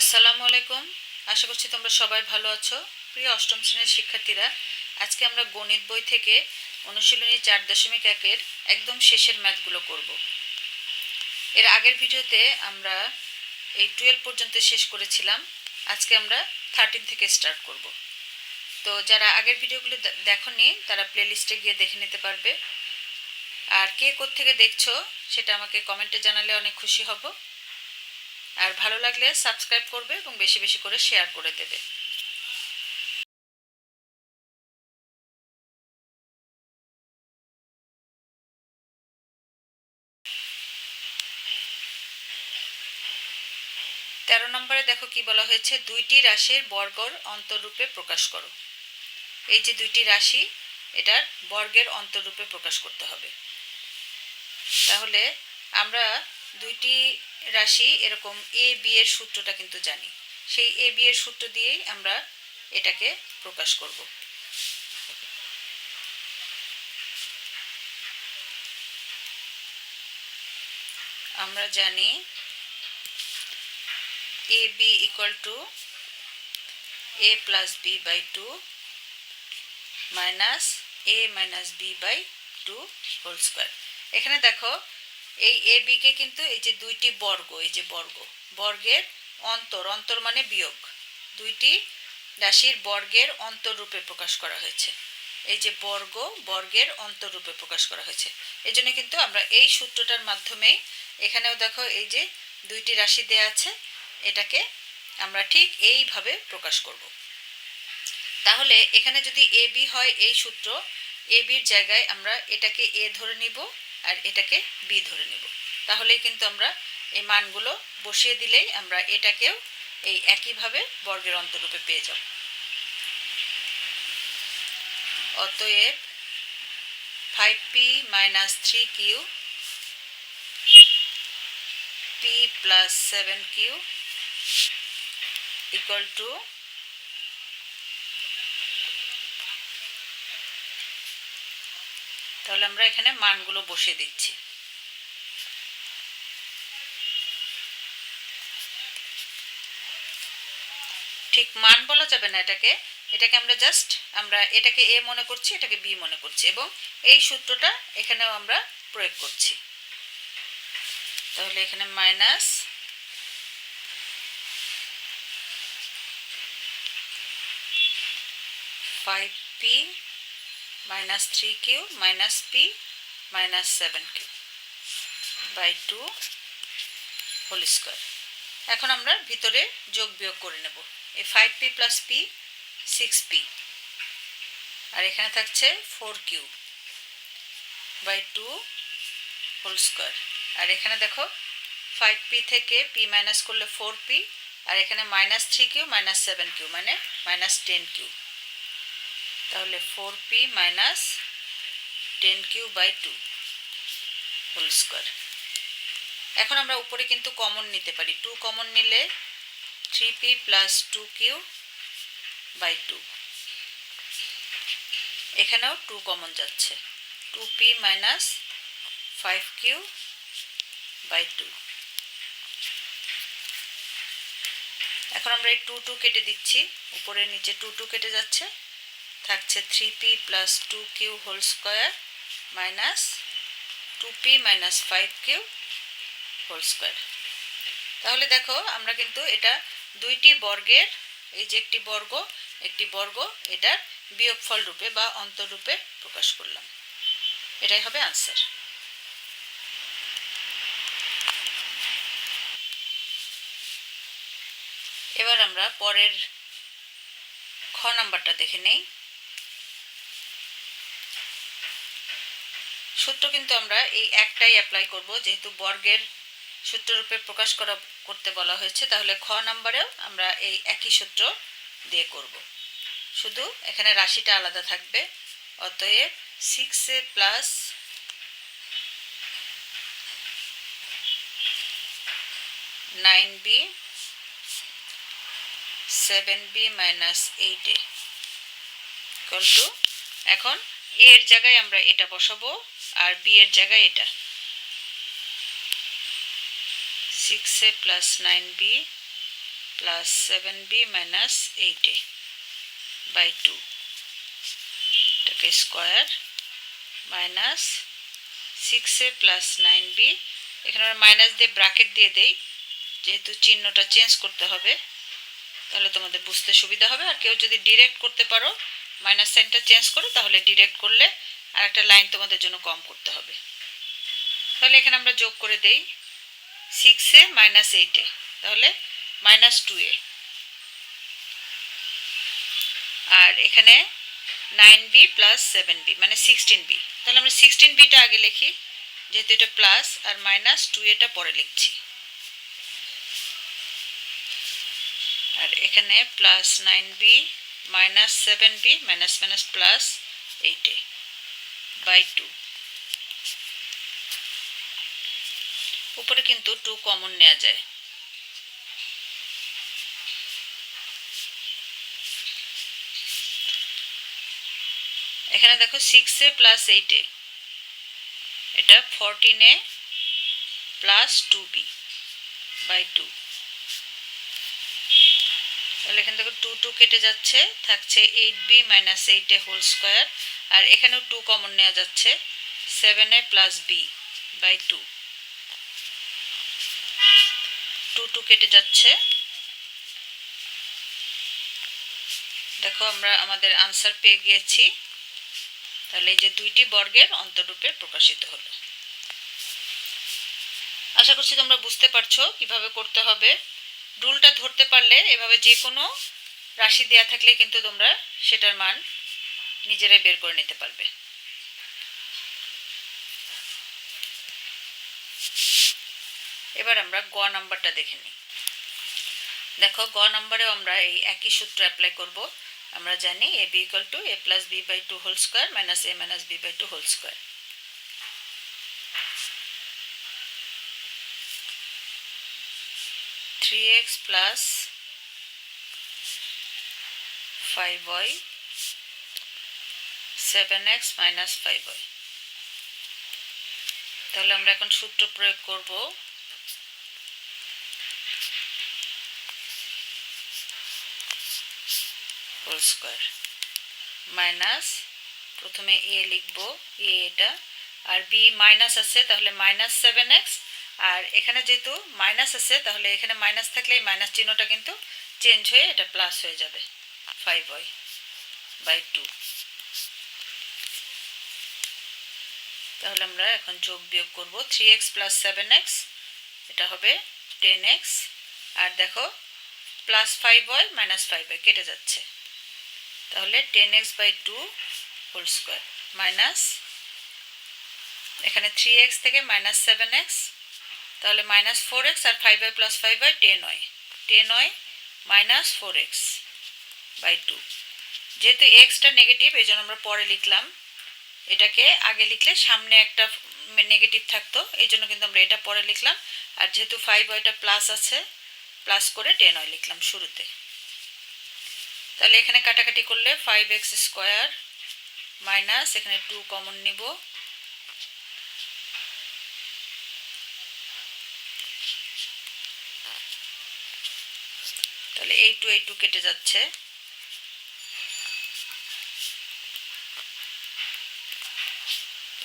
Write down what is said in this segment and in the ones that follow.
আসসালামু আলাইকুম। আশা করছি তোমরা সবাই ভালো আছো। প্রিয় অষ্টম শ্রেণির শিক্ষার্থীরা, আজকে আমরা গণিত বই থেকে অনুশীলনী চার দশমিক একের একদম শেষের ম্যাথগুলো করব। এর আগের ভিডিওতে আমরা এই টুয়েলভ পর্যন্ত শেষ করেছিলাম। আজকে আমরা থার্টিন থেকে স্টার্ট করব। তো যারা আগের ভিডিওগুলো দেখোনি, তারা প্লেলিস্টে গিয়ে দেখে নিতে পারবে। আর কে থেকে দেখছ, সেটা আমাকে কমেন্টে জানালে অনেক খুশি হব। আর ভালো লাগলে সাবস্ক্রাইব করবে এবং বেশি বেশি করে শেয়ার করে দেবে। তেরো নম্বরে দেখো কি বলা হয়েছে, দুইটি রাশির বর্গর অন্তররূপে প্রকাশ করো। এই যে দুইটি রাশি, এটার বর্গের অন্তররূপে প্রকাশ করতে হবে। তাহলে আমরা দুইটি রাশি এরকম এ বি এর সূত্রটা কিন্তু জানি। সেই এ বি এর সূত্র দিয়েই আমরা এটাকে প্রকাশ করব। আমরা জানি A B equal to A plus B by two minus A minus B by two whole square এখানে দেখো এই এ বিকে কিন্তু এই যে দুইটি বর্গ, এই যে বর্গ, বর্গের অন্তর অন্তর মানে বিয়োগ। দুইটি রাশির বর্গের অন্তররূপে প্রকাশ করা হয়েছে। এই যে বর্গ, বর্গের অন্তররূপে প্রকাশ করা হয়েছে। এই জন্য কিন্তু আমরা এই সূত্রটার মাধ্যমেই এখানেও দেখো এই যে দুইটি রাশি দেয়া আছে, এটাকে আমরা ঠিক এইভাবে প্রকাশ করব। তাহলে এখানে যদি এ বি হয় এই সূত্র এ বির জায়গায় আমরা এটাকে এ ধরে নিব। আর এটাকে বি ধরে নিব। তাহলেই কিন্তু আমরা এই মানগুলো বসিয়ে দিলেই আমরা এটাকেও এই একইভাবে বর্গের অন্তরূপে পেয়ে যাব। অতএব five P minus three Q P plus seven Q equal to তাহলে আমরা এখানে মানগুলো বসিয়ে দিচ্ছি। ঠিক মান বলা যাবে না এটাকে। এটাকে আমরা জাস্ট আমরা এটাকে এ মনে করছি, এটাকে বি মনে করছি এবং এই সূত্রটা এখানেও আমরা প্রয়োগ করছি। তাহলে এখানে minus five P Q minus P minus seven Q by two whole square এখন আমরা ভিতরে যোগ বিয়োগ করে নেব। এই five P plus P six P আর এখানে থাকছে four Q by two whole square আর এখানে দেখো ফাইভ পি থেকে পি মাইনাস করলে ফোর পি আর এখানে minus three Q minus seven Q মানে মাইনাস টেন কিউ তাহলে four P minus ten Q by two whole square এখন আমরা উপরে কিন্তু কমন নিতে পারি। টু কমন নিলে three P plus two Q by two এখানেও টু কমন যাচ্ছে। Two P minus five Q by two এখন আমরা এই টু টু কেটে দিচ্ছি। উপরে নিচে টু টু কেটে যাচ্ছে। থাকছে three P plus two Q whole square minus two P minus five Q whole square তাহলে দেখো, আমরা কিন্তু এটা দুইটি বর্গের, এই যে একটি বর্গ একটি বর্গ, এটার বিয়োগফল রূপে বা অন্তরূপে প্রকাশ করলাম। এটাই হবে আনসার এবার আমরা পরের খ নাম্বারটা দেখে নেই। সূত্র কিন্তু আমরা এই একটাই অ্যাপ্লাই করব, যেহেতু বর্গের সূত্ররূপে প্রকাশ করা, করতে বলা হয়েছে, তাহলে খ নাম্বারেও আমরা এই একই সূত্র দিয়ে করব। শুধু এখানে রাশিটা আলাদা থাকবে, অতএব six A plus nine B seven B minus eight A এখন এর জায়গায় আমরা এটা বসাবো। আর বি এর জায়গায় এটা। Six A plus nine B plus seven B minus eight A by two এটাকে square minus six A plus nine B এখানে আমরা মাইনাস দিয়ে ব্রাকেট দিয়ে দেই, যেহেতু চিহ্নটা চেঞ্জ করতে হবে, তাহলে তোমাদের বুঝতে সুবিধা হবে। আর কেউ যদি ডিরেক্ট করতে পারো মাইনাস সাইনটা চেঞ্জ করে, তাহলে ডিরেক্ট করলে আর একটা লাইন তোমাদের জন্য কম করতে হবে। তাহলে এখানে আমরা যোগ করে দেই। সিক্স এ মাইনাস এইটে তাহলে মাইনাস টু এ। আর এখানে nine B plus seven B মানে সিক্সটিন বি তাহলে আমরা সিক্সটিন বিটা আগে লিখি, যেহেতু এটা প্লাস আর মাইনাস টু এটা পরে লিখছি। আর এখানে plus nine B minus seven B minus minus plus এইটে বাই টু উপরে কিন্তু টু কমন নেওয়া যায়। এখানে দেখো সিক্স প্লাস এইটে এটা fourteen plus two B by two তাহলে এখান থেকে টু টু কেটে যাচ্ছে, থাকছে eight B minus eight whole square আর এখানেও টু কমন নেওয়া যাচ্ছে seven A plus B by two two two কেটে যাচ্ছে। দেখো আমরা আমাদের আনসার পেয়ে গিয়েছি। তাহলে এই যে দুইটি বর্গের অন্তরূপে প্রকাশিত হলো। আশা করছি তোমরা বুঝতে পারছ কীভাবে করতে হবে। রুলটা ধরতে পারলে এভাবে যে কোনো রাশি দেয়া থাকলে কিন্তু তোমরা সেটার মান নিজেরাই বের করে নিতে পারবে। এবার আমরা গ নাম্বারটা দেখে নিই। দেখো, গ নাম্বারেও আমরা এই একই সূত্র অ্যাপ্লাই করব। আমরা জানি A B equal to A plus B by two whole square minus A minus B by two whole square three X plus five Y seven X minus five Y তাহলে আমরা এখন সূত্র প্রয়োগ করব। হোল স্কোয়ার মাইনাস প্রথমে এ লিখব এ এটা, আর B minus আছে, তাহলে মাইনাস সেভেন এক্স আর এখানে যেহেতু মাইনাস আছে, তাহলে এখানে মাইনাস থাকলে এই মাইনাস চিহ্নটা কিন্তু চেঞ্জ হয়ে এটা প্লাস হয়ে যাবে ফাইভ ওয়াই বাই টু তাহলে আমরা এখন যোগ বিয়োগ করব। Three x plus seven x এটা হবে টেন এক্স আর দেখো plus five y minus five y কেটে যাচ্ছে। তাহলে ten x by two whole square minus এখানে থ্রি এক্স থেকে মাইনাস সেভেন এক্স তাহলে minus four x R five y plus five y ten y ten y minus four x by two যেহেতু এক্সটা negative এই জন্য আমরা পরে লিখলাম এটাকে আগে লিখলে সামনে একটা নেগেটিভ থাকতো এই জন্য কিন্তু আমরা এটা পরে লিখলাম। আর যেহেতু ফাইভ ওয়াইটা প্লাস আছে প্লাস করে টেন ওয়াই লিখলাম শুরুতে। তাহলে এখানে কাটাকাটি করলে ফাইভ এক্স স্কোয়ার মাইনাস এখানে টু কমন নিব। তাহলে এই টু এই টু কেটে যাচ্ছে।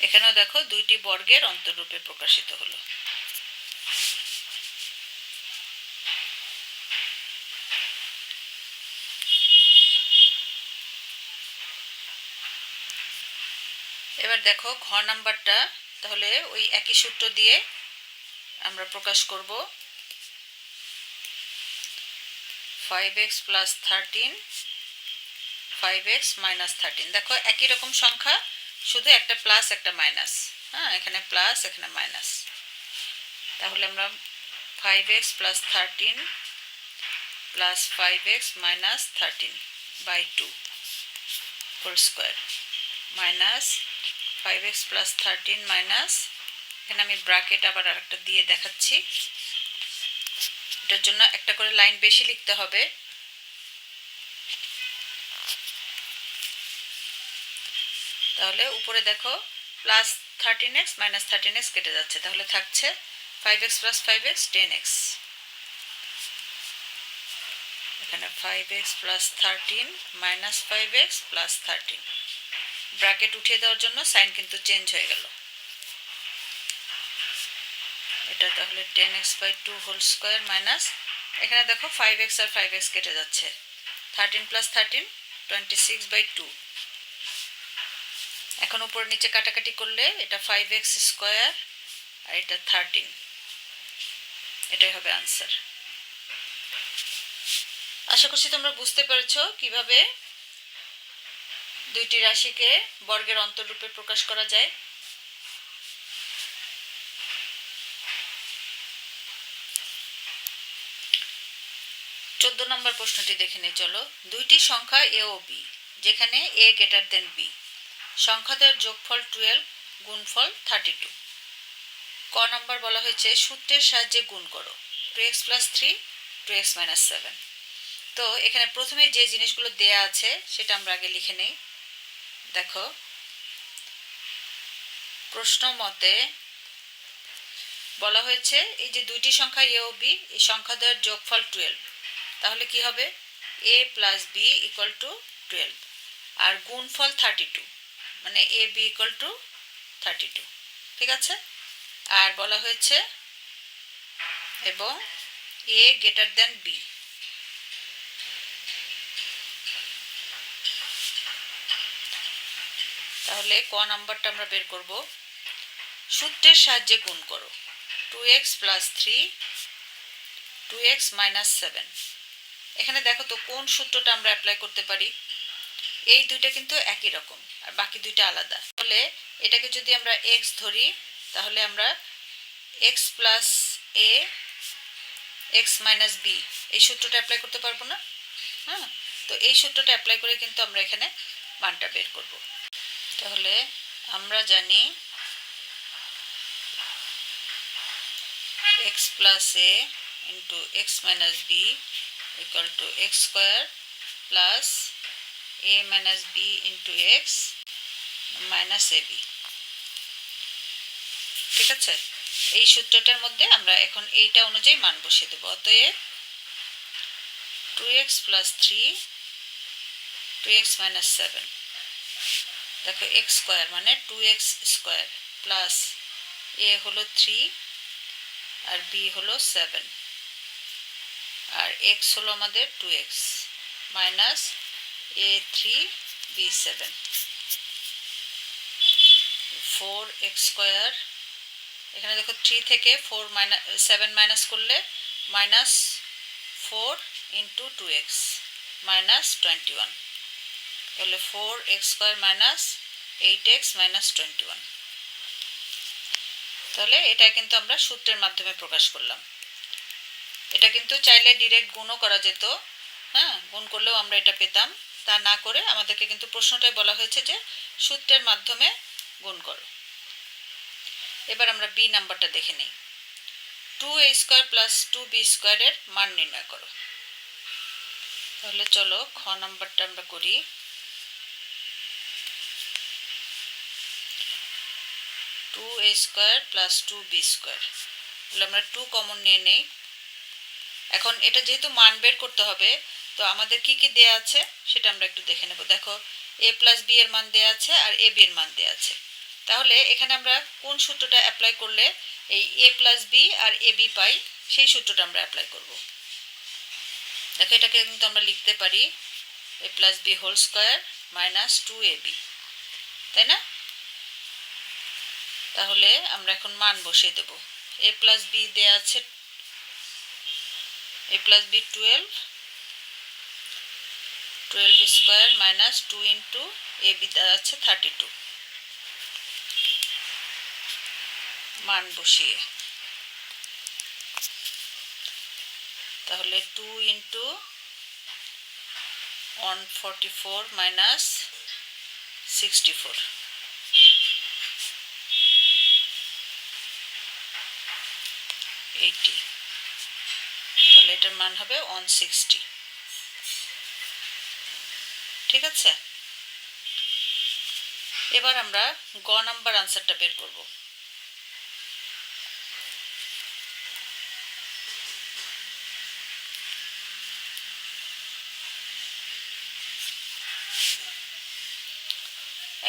এখানেও দেখো দুইটি বর্গের অন্তরূপে প্রকাশিত হলো। এবার দেখো ঘ নাম্বারটা, তাহলে ওই একই সূত্র দিয়ে আমরা প্রকাশ করব। Five X plus thirteen five X minus thirteen দেখো একই রকম সংখ্যা। শুধু একটা প্লাস একটা মাইনাস হ্যাঁ এখানে প্লাস এখানে মাইনাস তাহলে আমরা five X plus thirteen plus five X minus thirteen by two whole square minus five X plus thirteen minus এখানে আমি ব্রাকেট আবার আরেকটা দিয়ে দেখাচ্ছি। এটার জন্য একটা করে লাইন বেশি লিখতে হবে। তাহলে উপরে দেখো plus thirteen X minus thirteen X কেটে যাচ্ছে। তাহলে থাকছে five X plus five X ten X এখানে five X plus thirteen minus five X plus thirteen bracket উঠিয়ে দেওয়ার জন্য সাইন কিন্তু চেঞ্জ হয়ে গেল। এটা তাহলে ten X by two whole square minus এখানে দেখো ফাইভ এক্স আর ফাইভ এক্স কেটে যাচ্ছে। Thirteen plus thirteen twenty six by two এখন উপর নিচে কাটাকাটি করলে এটা ফাইভ এক্স স্কোয়ার আর এটা থার্টিন এটাই হবে আনসার আশা করছি তোমরা বুঝতে পেরেছ কীভাবে দুইটি রাশিকে বর্গের অন্তররূপে প্রকাশ করা যায়। চোদ্দ নম্বর প্রশ্নটি দেখে নিই, চলো। দুইটি সংখ্যা এ ও বি যেখানে এ গ্রেটার দেন বি সংখ্যাদের যোগফল টুয়েলভ গুণফল থার্টি টু ক নম্বর বলা হয়েছে, সূত্রের সাহায্যে গুণ করো। Two X plus three two X minus seven তো এখানে প্রথমে যে জিনিসগুলো দেয়া আছে, সেটা আমরা আগে লিখে নেই। দেখো, প্রশ্ন মতে বলা হয়েছে, এই যে দুইটি সংখ্যা এ ও বি এই সংখ্যাদের যোগফল টুয়েলভ তাহলে কি হবে? A plus B equal to twelve আর গুণফল থার্টি টু মানে A B equal to thirty two ঠিক আছে? আর বলা হয়েছে এবং এ গ্রেটার দেন বি তাহলে ক নাম্বারটা আমরা বের করব? সূত্রের সাহায্যে গুণ করো। Two X plus three two X minus seven এখানে দেখো তো কোন সূত্রটা আমরা অ্যাপ্লাই করতে পারি? এই দুইটা কিন্তু একই রকম। আর বাকি দুইটা আলাদা। তাহলে এটাকে যদি আমরা এক্স ধরি, তাহলে আমরা X plus A X minus B এই সূত্রটা অ্যাপ্লাই করতে পারব না? হ্যাঁ? তো এই সূত্রটা অ্যাপ্লাই করে কিন্তু আমরা এখানে মানটা বের করব। তাহলে আমরা জানি X plus A into X minus B equal to X square plus A minus B into X minus A B ঠিক আছে? এই সূত্রটার মধ্যে আমরা এখন এইটা অনুযায়ী মান বসিয়ে দেবো। অতএব two X plus three two X minus seven দেখো এক্স স্কোয়ার মানে two X square plus A হলো থ্রি আর বি হলো সেভেন আর এক্স হলো আমাদের two X minus A three B seven four X square এখানে দেখো থ্রি থেকে ফোর মাইনাস সেভেন মাইনাস করলে minus four into two X minus twenty one তাহলে four X square minus eight X minus twenty one তাহলে এটা কিন্তু আমরা সূত্রের মাধ্যমে প্রকাশ করলাম। এটা কিন্তু চাইলে ডিরেক্ট গুণও করা যেত। হ্যাঁ গুণ করলেও আমরা এটা পেতাম। তা না করে আমাদেরকে কিন্তু প্রশ্নটাই বলা হয়েছে যে সূত্রের মাধ্যমে গুণ করো। এবার আমরা বি নাম্বারটা দেখে নিই। Two A square plus two B স্কোয়ারের মান নির্ণয় করো। তাহলে চলো খ নাম্বারটা আমরা করি। Two A square plus two B square. তাহলে আমরা টু কমন নিয়ে নেই। এখন এটা যেহেতু মান বের করতে হবে তো আমাদের কি কি দেয়া আছে সেটা আমরা একটু দেখে নেব। দেখো এ প্লাস বি এর মান দেয়া আছে আর এ বি এর মান দেয়া আছে। তাহলে এখানে আমরা কোন সূত্রটা অ্যাপ্লাই করলে এই এ প্লাস বি আর এ বি পাই, সেই সূত্রটা আমরা অ্যাপ্লাই করব। দেখো, এটাকে কিন্তু আমরা লিখতে পারি A plus B whole square minus two A B তাই না? তাহলে আমরা এখন মান বসিয়ে দেব। এ প্লাস বি দেওয়া আছে A plus B twelve twelve square minus two into A B দেওয়া আছে থার্টি টু মান বসিয়ে। তাহলে two into one forty four minus sixty four eighty তাহলে এটার মান হবে ওয়ান সিক্সটি ঠিক আছে? এবার আমরা গ নাম্বার আনসারটা বের করব।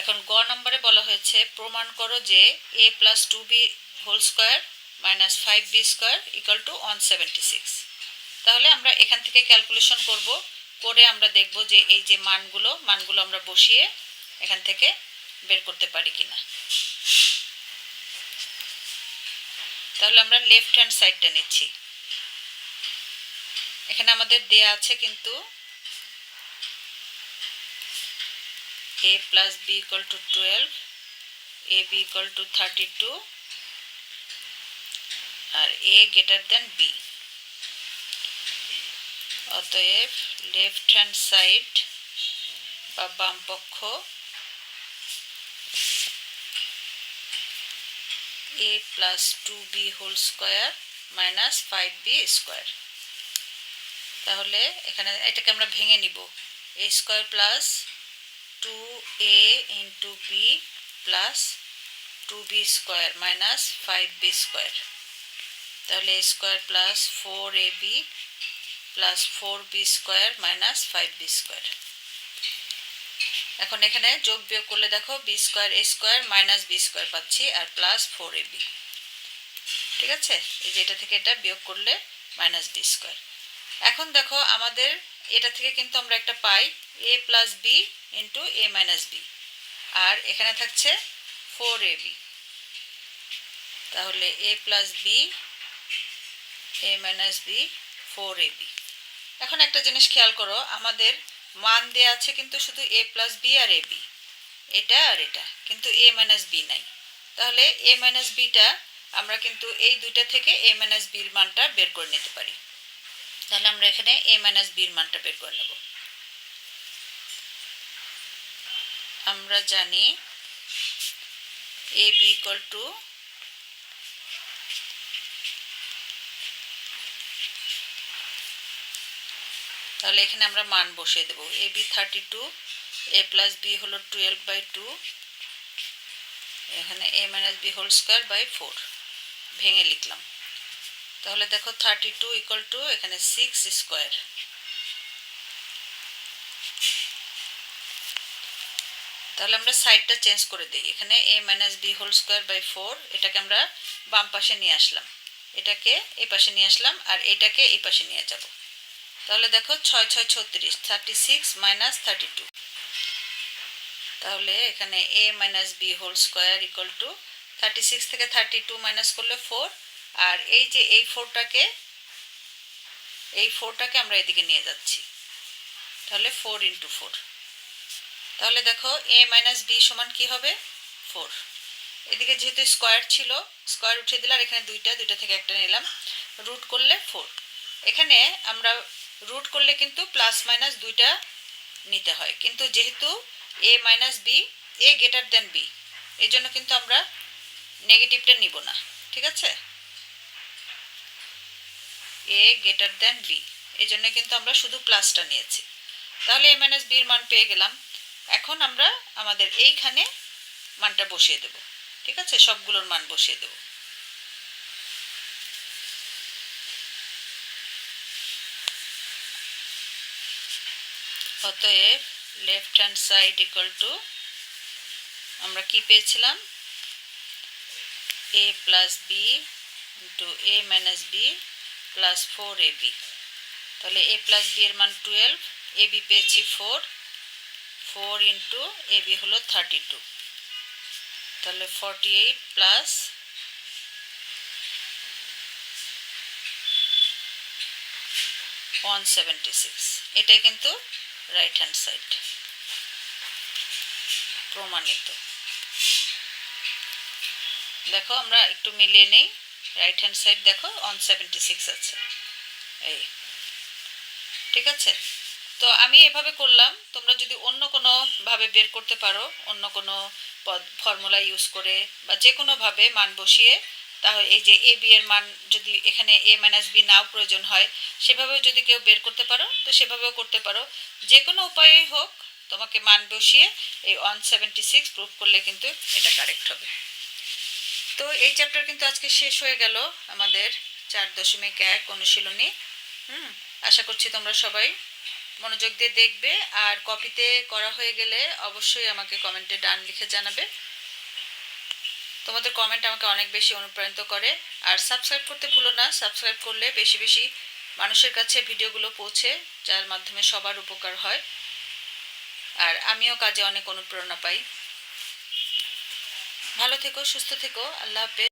এখন গ নাম্বারে বলা হয়েছে, প্রমাণ করো যে A plus two B whole square minus five B square equal to one seventy six তাহলে আমরা এখান থেকে ক্যালকুলেশন করব। করে আমরা দেখব যে এই যে মানগুলো মানগুলো আমরা বসিয়ে এখান থেকে বের করতে পারি কিনা। তাহলে আমরা লেফট হ্যান্ড সাইডটা নিচ্ছি। এখানে আমাদের দেয়া আছে কিন্তু a plus two twelve A 12 ab equal to 32 আর এ greater দেন b অতএব লেফট হ্যান্ড সাইড বা বাম পক্ষ। A plus two B whole square minus five B square তাহলে এখানে এটাকে আমরা ভেঙে নিব। A square plus two A into B plus two B square minus five B square তাহলে A square plus four A B plus four B square minus five B square এখন এখানে যোগ বিয়োগ করলে দেখো B square A square minus B square পাচ্ছি আর plus four A B ঠিক আছে? এই যে এটা থেকে এটা বিয়োগ করলে মাইনাস বি স্কোয়ার এখন দেখো আমাদের এটা থেকে কিন্তু আমরা একটা পাই A plus B into A minus B আর এখানে থাকছে ফোর এ বি তাহলে A plus B A minus B four A B এখন একটা জিনিস খেয়াল করো, আমাদের মান দেয়া আছে কিন্তু শুধু এ প্লাস বি আর এ বি এটা আর এটা, কিন্তু এ মাইনাস বি নাই। তাহলে এ মাইনাস বিটা আমরা কিন্তু এই দুইটা থেকে এ মাইনাস বির মানটা বের করে নিতে পারি। তাহলে আমরা এখানে এ মাইনাস বির মানটা বের করে নেব। আমরা জানি এ বি ইকুয়াল টু তাহলে এখানে আমরা মান বসিয়ে দেবো। A B thirty two A plus B হলো টুয়েলভ বাই টু এখানে A minus B whole square by four ভেঙে লিখলাম। তাহলে দেখো থার্টি টু ইকুয়াল টু এখানে সিক্স স্কোয়ার তাহলে আমরা সাইডটা চেঞ্জ করে দিই। এখানে A minus B whole square by four এটাকে আমরা বাম পাশে নিয়ে আসলাম। এটাকে এই পাশে নিয়ে আসলাম আর এটাকে এই পাশে নিয়ে যাব। তাহলে দেখো ছয় ছয় ছত্রিশ thirty six minus thirty two তাহলে এখানে A minus B whole square equal to thirty six থেকে থার্টি টু মাইনাস করলে ফোর আর এই যে এই ফোরটাকে এই ফোরটাকে আমরা এদিকে নিয়ে যাচ্ছি। তাহলে ফোর ইন্টু ফোর তাহলে দেখো এ মাইনাস বি সমান কী হবে? ফোর এদিকে যেহেতু স্কোয়ার ছিল স্কোয়ার উঠিয়ে দিলে আর এখানে দুইটা দুইটা থেকে একটা নিলাম। রুট করলে ফোর এখানে আমরা রুট করলে কিন্তু প্লাস মাইনাস দুইটা নিতে হয়। কিন্তু যেহেতু A minus B A greater than B এই জন্য কিন্তু আমরা নেগেটিভটা নিব না, ঠিক আছে? এ গ্রেটার দেন বি এই জন্য কিন্তু আমরা শুধু প্লাসটা নিয়েছি। তাহলে এ মাইনাস বির মান পেয়ে গেলাম। এখন আমরা আমাদের এইখানে মানটা বসিয়ে দেব, ঠিক আছে? সবগুলোর মান বসিয়ে দেব। অতএব left hand side equal to আমরা কি পেয়েছিলাম? A plus B into A minus B plus four A B তাহলে এ প্লাস বি এর মান টুয়েলভ এ বি পেয়েছি four four into A B হলো থার্টি টু তাহলে forty eight plus one seventy six এটাই কিন্তু রাইট হ্যান্ড সাইড প্রমাণিত। দেখো, আমরা একটু মিলিয়ে নেই। রাইট হ্যান্ড সাইড দেখো ওয়ান সেভেন্টি সিক্স আছে। এই। ঠিক আছে? তো আমি এভাবে করলাম। তোমরা যদি অন্য কোনো ভাবে বের করতে পারো, অন্য কোনো পদ ফর্মুলা ইউজ করে বা যে কোনোভাবে মান বসিয়ে, তাহলে এই যে এ বি এর মান যদি এখানে এ মাইনাস বি নাও প্রয়োজন হয় সেভাবেও যদি কেউ বের করতে পারো, তো সেভাবেও করতে পারো। যে কোনো উপায়েই হোক, তোমাকে মান বসিয়ে এই ওয়ান সেভেন্টি সিক্স প্রুভ করলে কিন্তু এটা কারেক্ট হবে। তো এই চ্যাপ্টার কিন্তু আজকে শেষ হয়ে গেল আমাদের চার দশমিক এক অনুশীলনী। হুম, আশা করছি তোমরা সবাই মনোযোগ দিয়ে দেখবে। আর কপিতে করা হয়ে গেলে অবশ্যই আমাকে কমেন্টে ডান লিখে জানাবে। তোমাদের কমেন্ট আমাকে অনেক বেশি অনুপ্রাণিত করে। আর সাবস্ক্রাইব করতে ভুলো না। সাবস্ক্রাইব করলে বেশি বেশি মানুষের কাছে ভিডিওগুলো পৌঁছে, যার মাধ্যমে সবার উপকার হয়। আর আমিও কাজে অনেক অনুপ্রেরণা পাই। ভালো থেকো, সুস্থ থেকো, আল্লাহ হাফেজ।